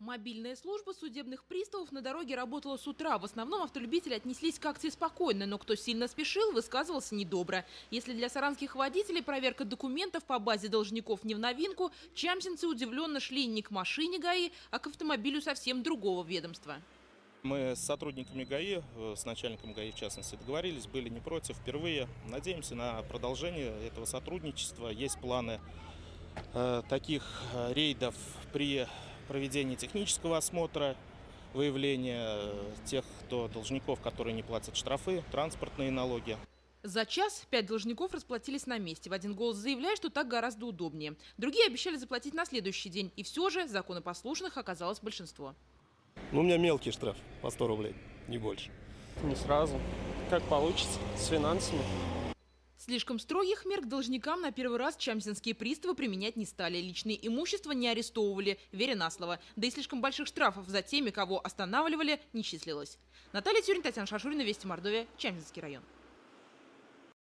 Мобильная служба судебных приставов на дороге работала с утра. В основном автолюбители отнеслись к акции спокойно, но кто сильно спешил, высказывался недобро. Если для саранских водителей проверка документов по базе должников не в новинку, чамсинцы удивленно шли не к машине ГАИ, а к автомобилю совсем другого ведомства. Мы с сотрудниками ГАИ, э, с начальником ГАИ в частности, договорились, были не против впервые. Надеемся на продолжение этого сотрудничества. Есть планы э, таких э, рейдов при проведение технического осмотра, выявление э, тех, кто должников, которые не платят штрафы, транспортные налоги. За час пять должников расплатились на месте. В один голос заявляя, что так гораздо удобнее. Другие обещали заплатить на следующий день. И все же законопослушных оказалось большинство. Ну, у меня мелкий штраф по 100 рублей, не больше. Не сразу. Как получится, с финансами. Слишком строгих мер к должникам на первый раз чамсинские приставы применять не стали. Личные имущества не арестовывали, веря на слово. Да и слишком больших штрафов за теми, кого останавливали, не числилось. Наталья Тюрин, Татьяна Шашурина, Вести Мордовия, Чамсинский район.